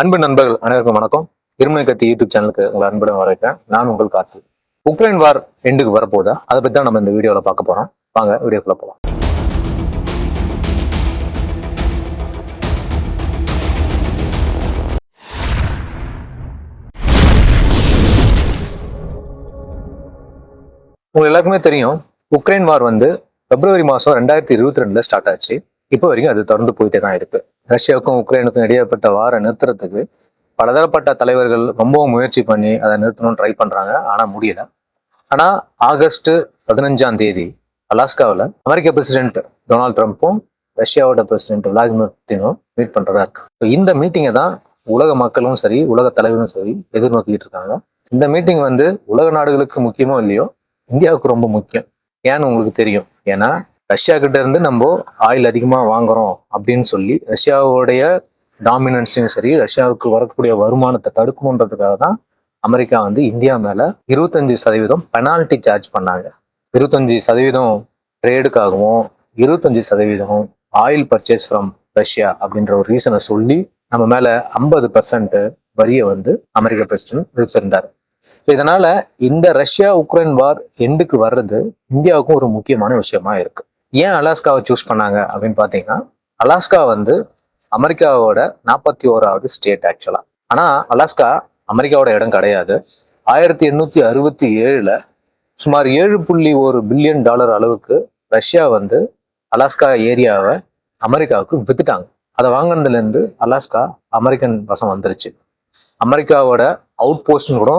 அன்பு நண்பர்கள் அனைவருக்கும் வணக்கம். இருமனை கத்தி யூடியூப் சேனலுக்கு உங்களை அன்புடன் வரவேற்கிறேன். நான் உங்கள் கார்த்தி. உக்ரைன் வார் எண்டுக்கு வரப்போகுதா? அதை பத்தி தான் நம்ம இந்த வீடியோவில் பார்க்க போறோம். வாங்க வீடியோக்குள்ள போகலாம் உங்களுக்கு எல்லாருக்குமே தெரியும் உக்ரைன் வார் வந்து பிப்ரவரி மாதம் ரெண்டாயிரத்தி இருபத்தி ரெண்டுல ஸ்டார்ட் ஆச்சு. இப்போ வரைக்கும் அது தொடர்ந்து போயிட்டே தான் இருக்கு. ரஷ்யாவுக்கும் உக்ரைனுக்கும் இடையேப்பட்ட வாரை நிறுத்துறதுக்கு பலதரப்பட்ட தலைவர்கள் ரொம்பவும் முயற்சி பண்ணி அதை நிறுத்தணும்னு ட்ரை பண்ணுறாங்க ஆனால் முடியல. ஆனால் ஆகஸ்ட் பதினஞ்சாம் தேதி அலாஸ்காவில் அமெரிக்க பிரசிடென்ட் டொனால்ட் ட்ரம்ப்பும் ரஷ்யாவோட பிரசிடென்ட் விளாடிமிர் புட்டினும் மீட் பண்ணுறதா இருக்கு. இந்த மீட்டிங்கை தான் உலக மக்களும் சரி உலக தலைவரும் சரி எதிர்நோக்கிட்டு இருக்காங்க. இந்த மீட்டிங் வந்து உலக நாடுகளுக்கு முக்கியமோ இல்லையோ இந்தியாவுக்கு ரொம்ப முக்கியம். ஏன்னு உங்களுக்கு தெரியும். ஏன்னா ரஷ்யா கிட்ட இருந்து நம்ம ஆயில் அதிகமாக வாங்குறோம் அப்படின்னு சொல்லி ரஷ்யாவுடைய டாமினன்ஸையும் சரி ரஷ்யாவுக்கு வரக்கூடிய வருமானத்தை தடுக்கணுன்றதுக்காக தான் அமெரிக்கா வந்து இந்தியா மேல இருபத்தஞ்சு சதவீதம் பெனால்டி சார்ஜ் பண்ணாங்க. இருபத்தஞ்சு சதவீதம் ட்ரேடுக்காகவும் இருபத்தஞ்சு சதவீதம் ஆயில் பர்ச்சேஸ் ஃப்ரம் ரஷ்யா அப்படின்ற ஒரு ரீசனை சொல்லி நம்ம மேல ஐம்பது பர்சன்ட் வரியை வந்து அமெரிக்க பிரசிடென்ட் விதிச்சிருந்தார். இதனால இந்த ரஷ்யா உக்ரைன் வார் எண்டுக்கு வர்றது இந்தியாவுக்கும் ஒரு முக்கியமான விஷயமா இருக்கு. ஏன் அலாஸ்காவை சூஸ் பண்ணாங்க அப்படின்னு பார்த்தீங்கன்னா அலாஸ்கா வந்து அமெரிக்காவோட நாற்பத்தி ஓராவது ஸ்டேட் ஆக்சுவலாக ஆனால் அலாஸ்கா அமெரிக்காவோட இடம் கிடையாது. ஆயிரத்தி எண்ணூற்றி அறுபத்தி ஏழில் சுமார் ஏழு புள்ளி ஒரு பில்லியன் டாலர் அளவுக்கு ரஷ்யா வந்து அலாஸ்கா ஏரியாவை அமெரிக்காவுக்கு வித்துட்டாங்க. அதை வாங்கினதுலேருந்து அலாஸ்கா அமெரிக்கன் வசம் வந்துருச்சு. அமெரிக்காவோட அவுட் போஸ்ட்னு கூட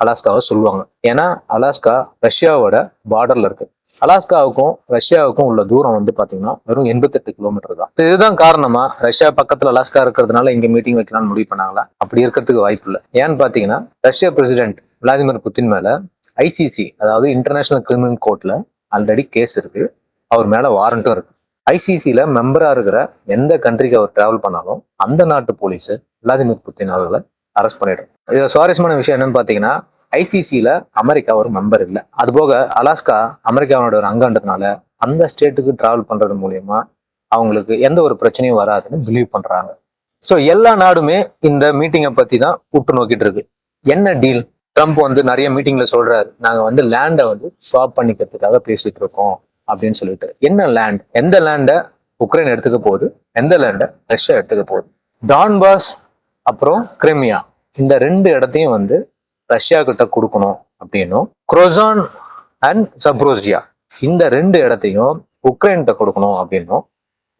அலாஸ்காவை சொல்லுவாங்க. ஏன்னா அலாஸ்கா ரஷ்யாவோட பார்டரில் இருக்குது அலாஸ்காவுக்கும் ரஷ்யாவுக்கும் உள்ள தூரம் வந்து பாத்தீங்கன்னா வெறும் எண்பத்தெட்டு கிலோமீட்டர் தான். இதுதான் காரணமா ரஷ்யா பக்கத்துல அலாஸ்கா இருக்கிறதுனால இங்க மீட்டிங் வைக்கலாம்னு முடிவு பண்ணாங்களா? அப்படி இருக்கிறதுக்கு வாய்ப்பு இல்லை. ஏன்னு பாத்தீங்கன்னா ரஷ்யா பிரசிடென்ட் விளாடிமிர் புட்டின் மேல ஐசிசி அதாவது இன்டர்நேஷனல் கிரிமினல் கோர்ட்ல ஆல்ரெடி கேஸ் இருக்கு. அவர் மேல வாரண்ட்டும் இருக்கு. ஐசிசியில மெம்பரா இருக்கிற எந்த கண்ட்ரிக்கு அவர் டிராவல் பண்ணாலும் அந்த நாட்டு போலீஸ் விளாடிமிர் புட்டின் அவர்களை அரெஸ்ட் பண்ணிடும் இதுல சுவாரஸ்யமான விஷயம் என்னன்னு பாத்தீங்கன்னா ஐசிசியில் அமெரிக்கா ஒரு மெம்பர் இல்லை. அதுபோக அலாஸ்கா அமெரிக்காவோட ஒரு அங்கன்றதுனால அந்த ஸ்டேட்டுக்கு ட்ராவல் பண்ணுறது மூலயமா அவங்களுக்கு எந்த ஒரு பிரச்சனையும் வராதுன்னு பிலீவ் பண்ணுறாங்க ஸோ எல்லா நாடுமே இந்த மீட்டிங்கை பற்றி தான் உற்று நோக்கிட்டு இருக்கு. என்ன டீல் ட்ரம்ப் வந்து நிறைய மீட்டிங்கில் சொல்கிறாரு நாங்கள் வந்து லேண்டை வந்து ஸ்வாப் பண்ணிக்கிறதுக்காக பேசிட்டு இருக்கோம் அப்படின்னு சொல்லிட்டு. என்ன லேண்ட் எந்த லேண்டை உக்ரைன் எடுத்துக்க போகுது? எந்த லேண்டை ரஷ்யா எடுத்துக்க போகுது? டான்பாஸ் அப்புறம் கிரிமியா இந்த ரெண்டு இடத்தையும் வந்து ரஷ்யா கிட்ட கொடுக்கணும் அப்படின்னும். குரோசான் அண்ட் சப்ரோசியா இந்த ரெண்டு இடத்தையும் உக்ரைன்கிட்ட கொடுக்கணும் அப்படின்னும்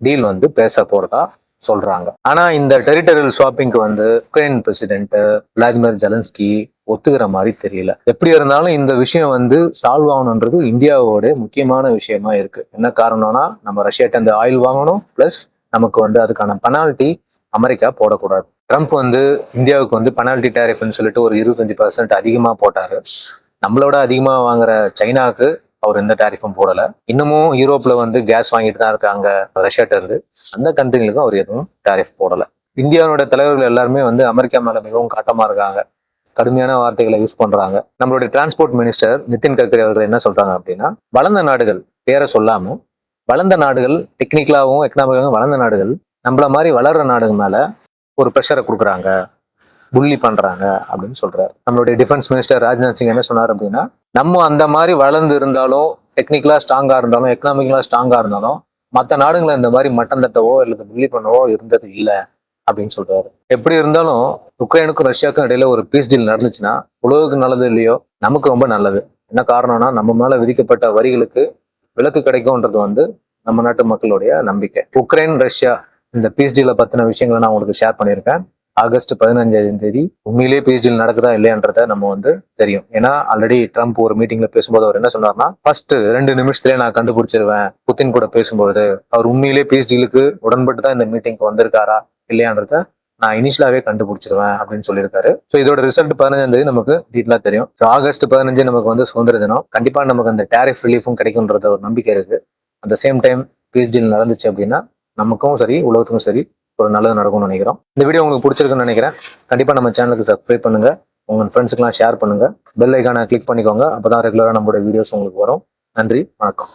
டீல் வந்து பேச போறதா சொல்றாங்க. ஆனா இந்த டெரிட்டரியல் ஸ்வாப்பிங்க்கு வந்து உக்ரைன் பிரசிடென்ட் விளாடிமிர் ஜெலன்ஸ்கி ஒத்துக்கிற மாதிரி தெரியல. எப்படி இருந்தாலும் இந்த விஷயம் வந்து சால்வ் ஆகணுன்றது இந்தியாவோட முக்கியமான விஷயமா இருக்கு. என்ன காரணம்னா நம்ம ரஷ்யாட்ட இந்த ஆயில் வாங்கணும் பிளஸ் நமக்கு வந்து அதுக்கான பெனால்ட்டி அமெரிக்கா போடக்கூடாது. ட்ரம்ப் வந்து இந்தியாவுக்கு வந்து பெனால்டி டேரிஃப்னு சொல்லிட்டு ஒரு இருபத்தஞ்சு பர்சன்ட் அதிகமாக போட்டாரு. நம்மளோட அதிகமாக வாங்குற சைனாக்கு அவர் எந்த டேரிஃபும் போடல. இன்னமும் யூரோப்ல வந்து கேஸ் வாங்கிட்டு தான் இருக்காங்க ரஷ்யாட்ட இருந்து அந்த கண்ட்ரிகளுக்கும் அவர் எதுவும் டேரிஃப் போடல. இந்தியாவோட தலைவர்கள் எல்லாருமே வந்து அமெரிக்கா மேல மிகவும் காட்டமா இருக்காங்க. கடுமையான வார்த்தைகளை யூஸ் பண்றாங்க. நம்மளுடைய டிரான்ஸ்போர்ட் மினிஸ்டர் நிதின் கட்கரி அவர்கள் என்ன சொல்றாங்க அப்படின்னா வளர்ந்த நாடுகள் பேரை சொல்லாம வளர்ந்த நாடுகள் டெக்னிக்கலாகவும் எக்கனாமிக்காகவும் வளர்ந்த நாடுகள் நம்மள மாதிரி வளர்ற நாடுகள் மேல ஒரு ப்ரெஷரை கொடுக்குறாங்க புள்ளி பண்றாங்க அப்படின்னு சொல்றாரு. நம்மளுடைய டிஃபென்ஸ் மினிஸ்டர் ராஜ்நாத் சிங் என்ன சொன்னார் அப்படின்னா நம்ம அந்த மாதிரி வளர்ந்து இருந்தாலும் டெக்னிக்கலா ஸ்ட்ராங்கா இருந்தாலும் எக்கனாமிக்கலா ஸ்ட்ராங்கா இருந்தாலும் மற்ற நாடுகளை இந்த மாதிரி மட்டம் தட்டவோ இல்லை புள்ளி பண்ணவோ இருந்தது இல்லை அப்படின்னு சொல்றாரு. எப்படி இருந்தாலும் உக்ரைனுக்கும் ரஷ்யாவுக்கும் இடையில ஒரு பீஸ் டீல் நடந்துச்சுன்னா உலகுக்கு நல்லது இல்லையோ நமக்கு ரொம்ப நல்லது. என்ன காரணம்னா நம்ம மேல விதிக்கப்பட்ட வரிகளுக்கு விலக்கு கிடைக்கும்ன்றது வந்து நம்ம நாட்டு மக்களுடைய நம்பிக்கை. உக்ரைன் ரஷ்யா இந்த பிஎஸ்டியில் பற்றின விஷயங்களை நான் உங்களுக்கு ஷேர் பண்ணியிருக்கேன். ஆகஸ்ட் பதினஞ்சாம் தேதி உண்மையிலேயே பீஸ் நடக்குதா இல்லையான்றத நம்ம வந்து தெரியும். ஏன்னா ஆல்ரெடி ட்ரம்ப் ஒரு மீட்டிங்ல பேசும்போது அவர் என்ன சொன்னார்னா ஃபர்ஸ்ட் ரெண்டு நிமிஷத்துலேயே நான் கண்டுபிடிச்சிருவேன். புத்தின் கூட பேசும்போது அவர் உண்மையிலேயே பிஎஸ்டிலுக்கு உடன்பட்டு தான் இந்த மீட்டிங்க்கு வந்திருக்காரா இல்லையான்றத நான் இனிஷியலாவே கண்டுபிடிச்சிருவேன் அப்படின்னு சொல்லியிருக்காரு. ஸோ இதோட ரிசல்ட் பதினஞ்சாம் தேதி நமக்கு டீட்டெயிலாக தெரியும். ஸோ ஆகஸ்ட் பதினஞ்சு நமக்கு வந்து சுதந்திர தினம். கண்டிப்பா நமக்கு அந்த டேரிஃப் ரிலீஃபும் கிடைக்கும்ன்றத ஒரு நம்பிக்கை இருக்கு. அட் சேம் டைம் பீஸ் நடந்துச்சு அப்படின்னா நமக்கும் சரி உலகத்துக்கும் சரி ஒரு நல்லது நடக்கும்னு நினைக்கிறோம். இந்த வீடியோ உங்களுக்கு பிடிச்சிருக்குன்னு நினைக்கிறேன். கண்டிப்பா நம்ம சேனலுக்கு சப்ஸ்கிரைப் பண்ணுங்க. உங்க ஃப்ரெண்ட்ஸுக்கெல்லாம் ஷேர் பண்ணுங்க. பெல் ஐக்கானை கிளிக் பண்ணிக்கோங்க. அப்பதான் ரெகுலரா நம்மளோட வீடியோஸ் உங்களுக்கு வரும். நன்றி வணக்கம்.